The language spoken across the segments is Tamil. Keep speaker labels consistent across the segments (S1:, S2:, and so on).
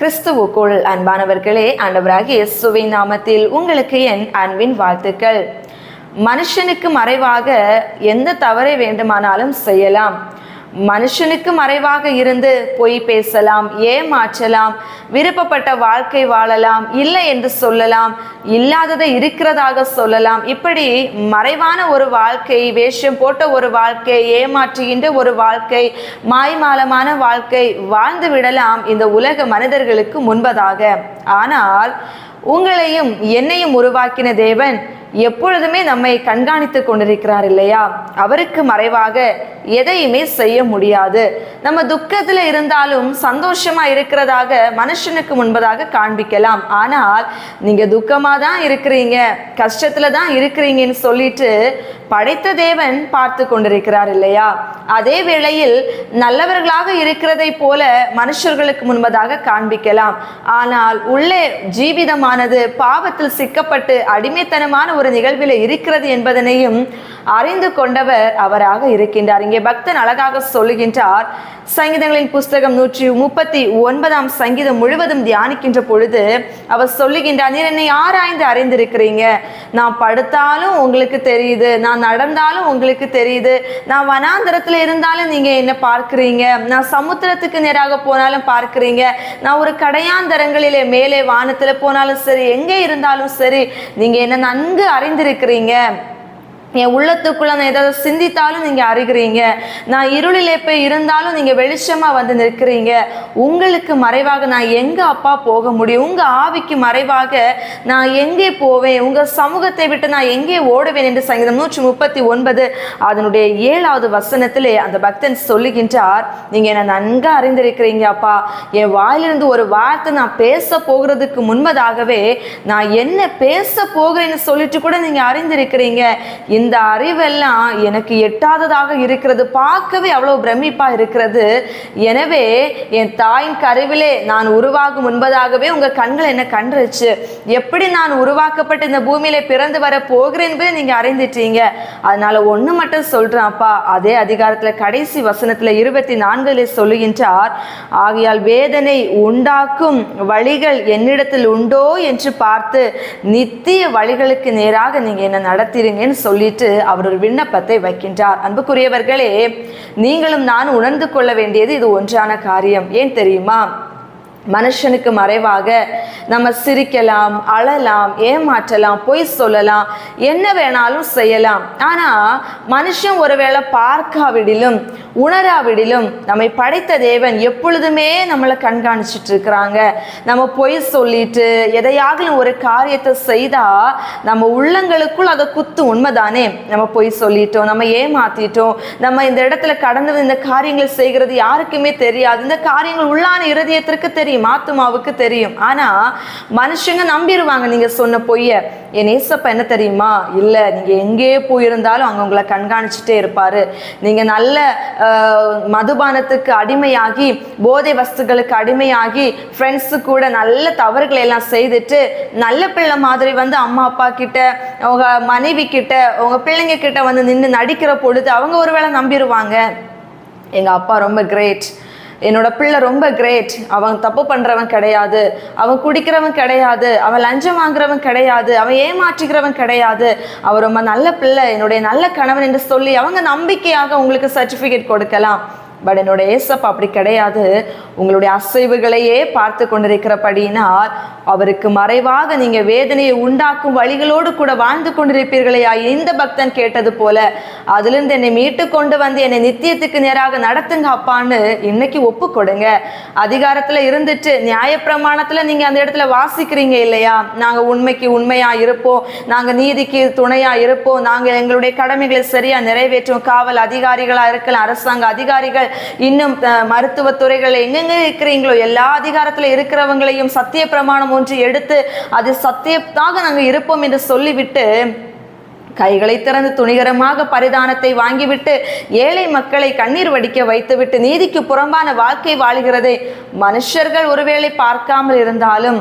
S1: கிறிஸ்துவுக்குள் அன்பானவர்களே ஆண்டவராகிய இயேசுவின் நாமத்தில் உங்களுக்கு என் அன்பின் வாழ்த்துக்கள். மனுஷனுக்கு மறைவாக எந்த தவறை வேண்டுமானாலும் செய்யலாம். மனுஷனுக்கு மறைவாக இருந்து பொய் பேசலாம் ஏமாற்றலாம் விருப்பப்பட்ட வாழ்க்கை வாழலாம் இல்லை என்று சொல்லலாம் இல்லாததை இருக்கிறதாக சொல்லலாம். இப்படி மறைவான ஒரு வாழ்க்கை வேஷம் போட்ட ஒரு வாழ்க்கை ஏமாற்றுகின்ற ஒரு வாழ்க்கை மாய்மாலமான வாழ்க்கை வாழ்ந்து விடலாம் இந்த உலக மனிதர்களுக்கு முன்பதாக. ஆனால் உங்களையும் என்னையும் உருவாக்கின தேவன் எப்பொழுதுமே நம்மை கண்காணித்து கொண்டிருக்கிறார் இல்லையா? அவருக்கு மறைவாக எதையுமே செய்ய முடியாது. நம்ம துக்கத்துல இருந்தாலும் சந்தோஷமா இருக்கிறதாக மனுஷனுக்கு முன்பதாக காண்பிக்கலாம். ஆனால் நீங்க துக்கமா தான் இருக்கிறீங்க கஷ்டத்துல தான் இருக்கிறீங்கன்னு சொல்லிட்டு படைத்த தேவன் பார்த்து கொண்டிருக்கிறார் இல்லையா? அதே வேளையில் நல்லவர்களாக இருக்கிறதை போல மனுஷர்களுக்கு முன்பதாக காண்பிக்கலாம். ஆனால் உள்ளே ஜீவிதமானது பாவத்தில் சிக்கப்பட்டு அடிமைத்தனமான ஒரு நிகழ்வில் இருக்கிறது என்பதனையும் அறிந்து கொண்டவர் அவராக இருக்கின்றார். இங்கே பக்தன் அழகாக சொல்லுகின்றார். சங்கீதங்களின் புஸ்தகம் நூற்றி முப்பத்தி ஒன்பதாம் சங்கீதம் முழுவதும் தியானிக்கின்ற பொழுது அவர் சொல்லுகின்றார் நீர் என்னை ஆராய்ந்து அறிந்திருக்கிறீங்க. நான் படுத்தாலும் உங்களுக்கு தெரியுது. நான் நடந்தாலும் உங்களுக்கு தெரியுது. நான் வனாந்தரத்தில் இருந்தாலும் நீங்கள் என்ன பார்க்குறீங்க. நான் சமுத்திரத்துக்கு நேராக போனாலும் பார்க்குறீங்க. நான் ஒரு கடையாந்தரங்களிலே மேலே வானத்தில் போனாலும் சரி எங்கே இருந்தாலும் சரி நீங்கள் என்ன நன்கு அறிந்திருக்கிறீங்க. என் உள்ளத்துக்குள்ள நான் ஏதாவது சிந்தித்தாலும் நீங்க அறிகிறீங்க. நான் இருளிலே போய் இருந்தாலும் நீங்க வெளிச்சமா வந்து நிற்கிறீங்க. உங்களுக்கு மறைவாக நான் எங்க அப்பா போக முடியும்? உங்க ஆவிக்கு மறைவாக நான் எங்கே போவேன்? உங்க சமூகத்தை விட்டு நான் எங்கே ஓடுவேன் என்று சங்கீதம் நூற்றி முப்பத்தி ஒன்பது அதனுடைய ஏழாவது வசனத்திலே அந்த பக்தன் சொல்லுகின்றார் நீங்க என்ன நன்கு அறிந்திருக்கிறீங்க அப்பா. என் வாயிலிருந்து ஒரு வார்த்தை நான் பேச போகிறதுக்கு முன்பதாகவே நான் என்ன பேச போகிறேன்னு சொல்லிட்டு கூட நீங்க அறிந்திருக்கிறீங்க. இந்த இந்த அறிவெல்லாம் எனக்கு எட்டாததாக இருக்கிறது. பார்க்கவே அவ்வளோ பிரமிப்பாக இருக்கிறது. எனவே என் தாயின் கருவிலே நான் உருவாகும் முன்பதாகவே உங்கள் கண்கள் என்ன கண்டுருச்சு. எப்படி நான் உருவாக்கப்பட்டு இந்த பூமியில பிறந்து வர போகிறேன் என்பதை நீங்கள் அறிந்துட்டீங்க. அதனால ஒன்று மட்டும் சொல்றேன் அப்பா அதே அதிகாரத்தில் கடைசி வசனத்தில் இருபத்தி நான்கில் சொல்லுகின்றார் ஆகையால் வேதனை உண்டாக்கும் வழிகள் என்னிடத்தில் உண்டோ? என்று பார்த்து நித்திய வழிகளுக்கு நேராக நீங்க என்ன நடத்திருங்கன்னு சொல்லிட்டு அவர் ஒரு விண்ணப்பத்தை வைக்கின்றார். அன்புக்குரியவர்களே நீங்களும் நான் உணர்ந்து கொள்ள வேண்டியது இது ஒன்றான காரியம். ஏன் தெரியுமா? மனுஷனுக்கு மறைவாக நம்ம சிரிக்கலாம் அழலாம் ஏமாற்றலாம் பொய் சொல்லலாம் என்ன வேணாலும் செய்யலாம். ஆனால் மனுஷன் ஒருவேளை பார்க்காவிடிலும் உணராவிடிலும் நம்மை படைத்த தேவன் எப்பொழுதுமே நம்மளை கண்காணிச்சிட்டு இருக்கிறாங்க. நம்ம பொய் சொல்லிட்டு எதையாகலும் ஒரு காரியத்தை செய்தால் நம்ம உள்ளங்களுக்குள் அதை குத்து உண்மைதானே. நம்ம பொய் சொல்லிட்டோம் நம்ம ஏமாத்திட்டோம் நம்ம இந்த இடத்துல கடந்து இந்த காரியங்களை செய்கிறது யாருக்குமே தெரியாது. இந்த காரியங்கள் உள்ளான இருதயத்திற்கு தெரியும். ஆத்துமாவுக்கு தெரியும். ஆனா மனுஷங்க நம்பிடுவாங்க நீங்க சொன்ன பொய்ய. என் ஏசப்பா என்ன தெரியுமா? இல்ல நீங்க எங்கேயே போயிருந்தாலும் அங்க உங்களை கண்காணிச்சுட்டே இருப்பாரு. நீங்க நல்ல மதுபானத்துக்கு அடிமையாகி போதை வஸ்துகளுக்கு அடிமையாகி ஃப்ரெண்ட்ஸு கூட நல்ல தவறுகளை எல்லாம் செய்துட்டு நல்ல பிள்ளை மாதிரி வந்து அம்மா அப்பா கிட்ட உங்க மனைவி கிட்ட உங்க பிள்ளைங்க கிட்ட வந்து நின்று நடிக்கிற பொழுது அவங்க ஒருவேளை நம்பிடுவாங்க எங்க அப்பா ரொம்ப கிரேட் என்னோட பிள்ளை ரொம்ப கிரேட் அவன் தப்பு பண்ணுறவன் கிடையாது. அவன் குடிக்கிறவன் கிடையாது. அவன் லஞ்சம் வாங்குறவன் கிடையாது. அவன் ஏமாற்றுகிறவன் கிடையாது. அவன் ரொம்ப நல்ல பிள்ளை. என்னுடைய நல்ல கணவன் என்று சொல்லி அவங்க நம்பிக்கையாக உங்களுக்கு சர்டிஃபிகேட் கொடுக்கலாம். பட் என்னோட ஏசப்பா அப்படி கிடையாது. உங்களுடைய அசைவுகளையே பார்த்து கொண்டிருக்கிறபடியினால் அவருக்கு மறைவாக நீங்க வேதனையை உண்டாக்கும் வழிகளோடு கூட வாழ்ந்து கொண்டிருப்பீர்களையா இந்த பக்தன் கேட்டது போல அதிலிருந்து என்னை மீட்டு கொண்டு வந்து என்னை நித்தியத்துக்கு நேராக நடத்துங்க அப்பான்னு இன்னைக்கு ஒப்பு கொடுங்க அதிகாரத்துல இருந்துட்டு நியாயப்பிரமாணத்துல நீங்க அந்த இடத்துல வாசிக்கிறீங்க இல்லையா? நாங்க உண்மைக்கு உண்மையா இருப்போம். நாங்க நீதிக்கு துணையா இருப்போம். நாங்க எங்களுடைய கடமைகளை சரியா நிறைவேற்றும் காவல் அதிகாரிகளா இருக்கலாம் அரசாங்க அதிகாரிகள் இன்னும் மருத்துவத்துறைகளை மருத்துவத்துறைகள் எங்கெங்க இருக்கிறீங்களோ? எல்லா அதிகாரத்தில் இருக்கிறவங்களையும் சத்திய பிரமாணம் ஒன்று எடுத்து அது சத்தியத்தாக நாங்கள் இருப்போம் என்று சொல்லிவிட்டு கைகளை திறந்து துணிகரமாக பரிதானத்தை வாங்கிவிட்டு ஏழை மக்களை கண்ணீர் வடிக்க வைத்துவிட்டு நீதிக்கு புறம்பான வாழ்க்கை வாழ்கிறதை மனுஷர்கள் ஒருவேளை பார்க்காமல் இருந்தாலும்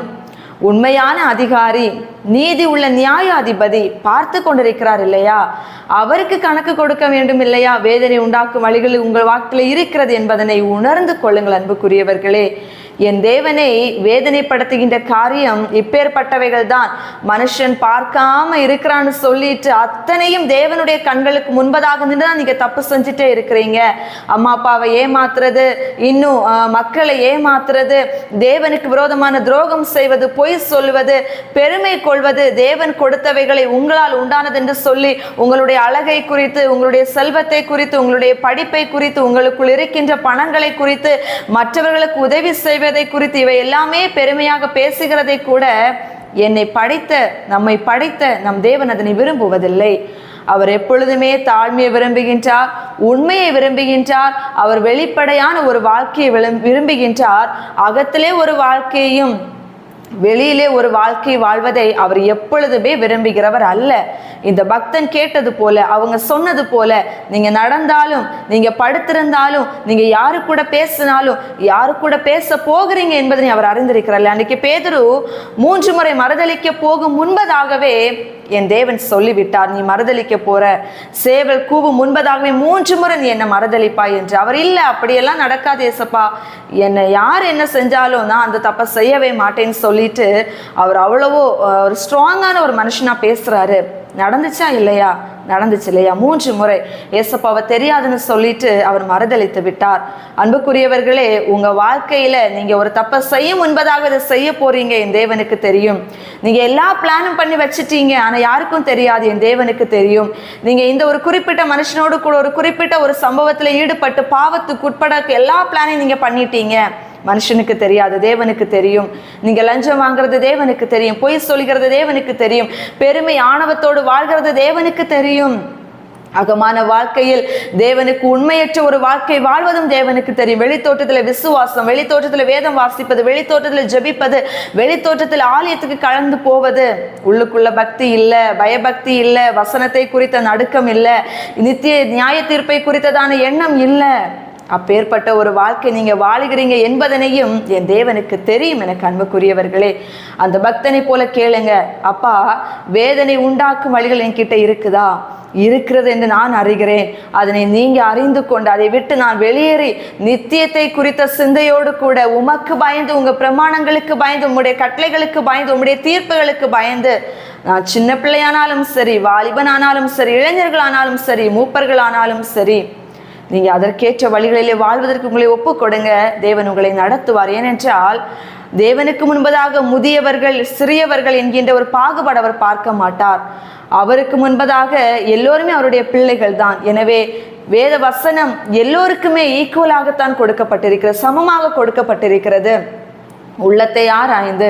S1: உண்மையான அதிகாரி நீதி உள்ள நியாயாதிபதி பார்த்து கொண்டிருக்கிறார் இல்லையா? அவருக்கு கணக்கு கொடுக்க வேண்டும் இல்லையா? வேதனை உண்டாக்கும் வழிகள் உங்கள் வாக்கில் இருக்கிறது என்பதனை உணர்ந்து கொள்ளுங்கள் அன்புக்குரியவர்களே. என் தேவனை வேதனைப்படுத்துகின்ற காரியம் இப்பேற்பட்டவைகள் தான் மனுஷன் பார்க்காம இருக்கிறான்னு சொல்லிட்டு அத்தனையும் தேவனுடைய கண்களுக்கு முன்பதாக நின்று தான் நீங்க தப்பு செஞ்சுட்டே இருக்கிறீங்க. அம்மா அப்பாவை ஏமாத்துறது இன்னும் மக்களை ஏமாத்துறது தேவனுக்கு விரோதமான துரோகம் செய்வது பொய் சொல்வது பெருமை கொள்வது தேவன் கொடுத்தவைகளை உங்களால் உண்டானது என்று சொல்லி உங்களுடைய அழகை குறித்து உங்களுடைய செல்வத்தை குறித்து உங்களுடைய படிப்பை குறித்து உங்களுக்குள் இருக்கின்ற பணங்களை குறித்து மற்றவர்களுக்கு உதவி செய்வது குறித்து இவை எல்லாமே பெருமையாக பேசுகிறதை கூட என்னை படைத்த நம்மை படைத்த நம் தேவன் அதனை விரும்புவதில்லை. அவர் எப்பொழுதுமே தாழ்மையை விரும்புகின்றார் உண்மையை விரும்புகின்றார் அவர் வெளிப்படையான ஒரு வாழ்க்கையை விரும்புகின்றார். அகத்திலே ஒரு வாழ்க்கையையும் வெளியிலே ஒரு வாழ்க்கை வாழ்வதை அவர் எப்பொழுதுமே விரும்புகிறவர் அல்ல. இந்த பக்தன் கேட்டது போல அவங்க சொன்னது போல நீங்க நடந்தாலும் நீங்க படுத்திருந்தாலும் நீங்க யாரு கூட பேசினாலும் யாரு கூட பேச போகிறீங்க என்பதை அவர் அறிந்திருக்கிறார். அன்னைக்கு பேதுரு மூன்று முறை மறுதளிக்க போகும் முன்பதாகவே என் தேவன் சொல்லிவிட்டார் நீ மறுதளிக்க போற. சேவல் கூவு முன்பதாகவே மூன்று முறை நீ என்ன மறுதளிப்பாய் என்று. அவர் இல்லை அப்படியெல்லாம் நடக்காது ஏசப்பா. என்னை யார் என்ன செஞ்சாலும் நான் அந்த தப்பை செய்யவே மாட்டேன்னு சொல்லிட்டு அவர் அவ்வளவோ ஒரு ஸ்ட்ராங்கான ஒரு மனுஷனா பேசுறாரு. நடந்துச்சா இல்லையா? நடந்துச்சு இல்லையா? மூன்று முறை. ஏசப்பாவை தெரியாதுன்னு சொல்லிட்டு அவர் மறுதளித்து விட்டார். அன்புக்குரியவர்களே உங்க வாழ்க்கையில நீங்க ஒரு தப்பை செய்யும் முன்பதாக இதை செய்ய போறீங்க என் தேவனுக்கு தெரியும். நீங்க எல்லா பிளானும் பண்ணி வச்சுட்டீங்க ஆனா யாருக்கும் தெரியாது என் தேவனுக்கு தெரியும். நீங்க இந்த ஒரு குறிப்பிட்ட மனுஷனோடு கூட ஒரு குறிப்பிட்ட ஒரு சம்பவத்துல ஈடுபட்டு பாவத்துக்கு உட்பட எல்லா பிளானையும் நீங்க பண்ணிட்டீங்க. மனுஷனுக்கு தெரியாது தேவனுக்கு தெரியும். நீங்க லஞ்சம் வாங்குறது தேவனுக்கு தெரியும் பொய் சொல்கிறது தேவனுக்கு தெரியும் பெருமை ஆணவத்தோடு வாழ்கிறது தேவனுக்கு தெரியும். அகமான வாழ்க்கையில் தேவனுக்கு உண்மையற்ற ஒரு வாழ்க்கை வாழ்வதும் தேவனுக்கு தெரியும். வெளித்தோட்டத்தில் விசுவாசம் வெளித்தோட்டத்தில் வேதம் வாசிப்பது வெளித்தோட்டத்தில் ஜெபிப்பது வெளித்தோட்டத்தில் ஆலயத்துக்கு கலந்து போவது. உள்ளுக்குள்ள பக்தி இல்லை பயபக்தி இல்லை வசனத்தை குறித்த நடுக்கம் இல்லை நித்திய நியாய தீர்ப்பை குறித்ததான எண்ணம் இல்லை. அப்பேற்பட்ட ஒரு வாழ்க்கை நீங்க வாழுகிறீங்க என்பதனையும் என் தேவனுக்கு தெரியும் எனக்கு அன்புக்குரியவர்களே அந்த பக்தனை போல கேளுங்க. அப்பா வேதனை உண்டாக்கும் வழிகள் என்கிட்ட இருக்குதா? இருக்கிறது என்று நான் அறிகிறேன். அதனை நீங்க அறிந்து கொண்டு அதை விட்டு நான் வெளியேறி நித்தியத்தை குறித்த சிந்தையோடு கூட உமக்கு பயந்து உங்க பிரமாணங்களுக்கு பயந்து உம்முடைய கட்டளைகளுக்கு பயந்து உம்முடைய தீர்ப்புகளுக்கு பயந்து நான் சின்ன பிள்ளையானாலும் சரி வாலிபனானாலும் சரி இளைஞர்களானாலும் சரி மூப்பர்களானாலும் சரி நீங்க அதற்கேற்ற வழிகளிலே வாழ்வதற்கு உங்களை ஒப்புக்கொடுங்க. தேவன் உங்களை நடத்துவார். ஏனென்றால் தேவனுக்கு முன்பதாக முதியவர்கள் சிறியவர்கள் என்கின்ற ஒரு பாகுபாடு அவர் பார்க்க மாட்டார். அவருக்கு முன்பதாக எல்லோருமே அவருடைய பிள்ளைகள் தான் எனவே வேத வசனம் எல்லோருக்குமே ஈக்குவலாகத்தான் கொடுக்கப்பட்டிருக்கிறது சமமாக கொடுக்கப்பட்டிருக்கிறது. உள்ளத்தை ஆராய்ந்து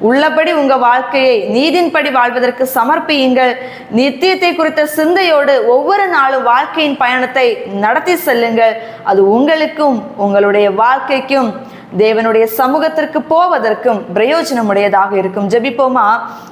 S1: உள்ளபடி உங்க வாழ்க்கையை நீதின்படி வாழ்வதற்கு சமர்ப்பியுங்கள். நித்தியத்தை குறித்த சிந்தையோடு ஒவ்வொரு நாளும் வாழ்க்கையின் பயணத்தை நடத்தி செல்லுங்கள். அது உங்களுக்கும் உங்களுடைய வாழ்க்கைக்கும் தேவனுடைய சமூகத்திற்கு போவதற்கும் பிரயோஜனமுடையதாக இருக்கும். ஜெபிப்போமா?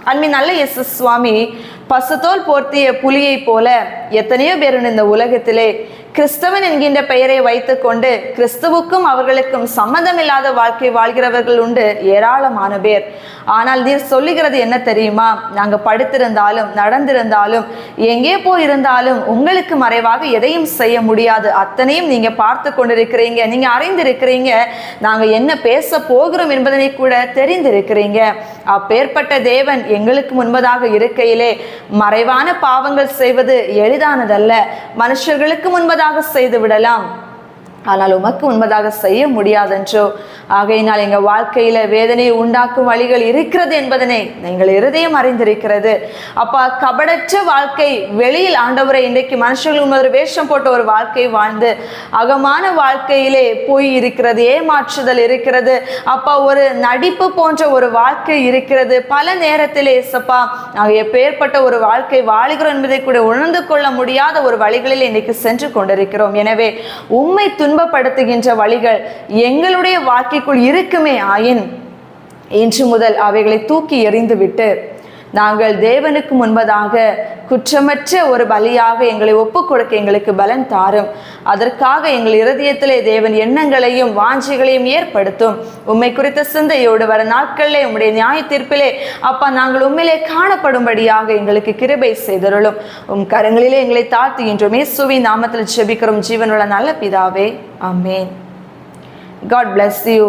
S1: அன்பின் நல்ல எஸ் எஸ் சுவாமி பசுத்தோல் போர்த்திய புலியைப் போல எத்தனையோ பேர் இந்த உலகத்திலே கிறிஸ்தவன் என்கின்ற பெயரை வைத்துக்கொண்டு கிறிஸ்துவுக்கும் அவர்களுக்கும் சம்மந்தமில்லாத வாழ்க்கை வாழ்கிறவர்கள் உண்டு ஏராளமான பேர். ஆனால் நீர் சொல்லுகிறது என்ன தெரியுமா? நாங்கள் படுத்திருந்தாலும் நடந்திருந்தாலும் எங்கே போயிருந்தாலும் உங்களுக்கு மறைவாக எதையும் செய்ய முடியாது. அத்தனையும் நீங்க பார்த்து கொண்டிருக்கிறீங்க. நீங்க அறிந்திருக்கிறீங்க. நாங்கள் என்ன பேச போகிறோம் என்பதனை கூட தெரிந்திருக்கிறீங்க. அப்பேற்பட்ட தேவன் எங்களுக்கு முன்பதாக இருக்கையிலே மறைவான பாவங்கள் செய்வது எளிதானதல்ல. மனுஷர்களுக்கு முன்பதாக செய்து விடலாம். ஆனால் உமக்கு உண்மதாக செய்ய முடியாதென்றோ? ஆகையினால் எங்கள் வாழ்க்கையில வேதனையை உண்டாக்கும் வழிகள் இருக்கிறது என்பதனை எங்கள் இருதயம் அறிந்திருக்கிறது. அப்பா கபடற்ற வாழ்க்கை வெளியில் ஆண்டவரை இன்றைக்கு மனுஷர்கள் ஒரு வேஷம் போட்ட ஒரு வாழ்க்கை வாழ்ந்து அகமான வாழ்க்கையிலே போய் இருக்கிறது ஏமாற்றுதல் இருக்கிறது. அப்பா ஒரு நடிப்பு போன்ற ஒரு வாழ்க்கை இருக்கிறது. பல நேரத்திலே சப்பா நாங்கள் எப்பேற்பட்ட ஒரு வாழ்க்கை வாழ்கிறோம் என்பதை கூட உணர்ந்து கொள்ள முடியாத ஒரு வழிகளில் இன்னைக்கு சென்று கொண்டிருக்கிறோம். எனவே உண்மை துன்பப்படுத்துகின்ற வழிகள் எங்களுடைய வாழ்க்கைக்குள் இருக்குமே ஆயின். இன்று முதல் அவைகளை தூக்கி எறிந்துவிட்டு நாங்கள் தேவனுக்கு முன்பதாக குற்றமற்ற ஒரு பலியாக எங்களை ஒப்பு கொடுக்க எங்களுக்கு பலன் தாரும். அதற்காக எங்கள் இருதயத்திலே தேவன் எண்ணங்களையும் வாஞ்சிகளையும் ஏற்படுத்தும். உண்மை குறித்த சிந்தையோடு வர நாட்களிலே உம்முடைய நியாய தீர்ப்பிலே அப்பா நாங்கள் உண்மையிலே காணப்படும்படியாக எங்களுக்கு கிருபை செய்தருளும். உம் கரங்களிலே எங்களை தாழ்த்துகின்றோம். இயேசுவி நாமத்தில் ஜெபிக்கிறோம். ஜீவனுள்ள நல்ல பிதாவே. ஆமென். God bless you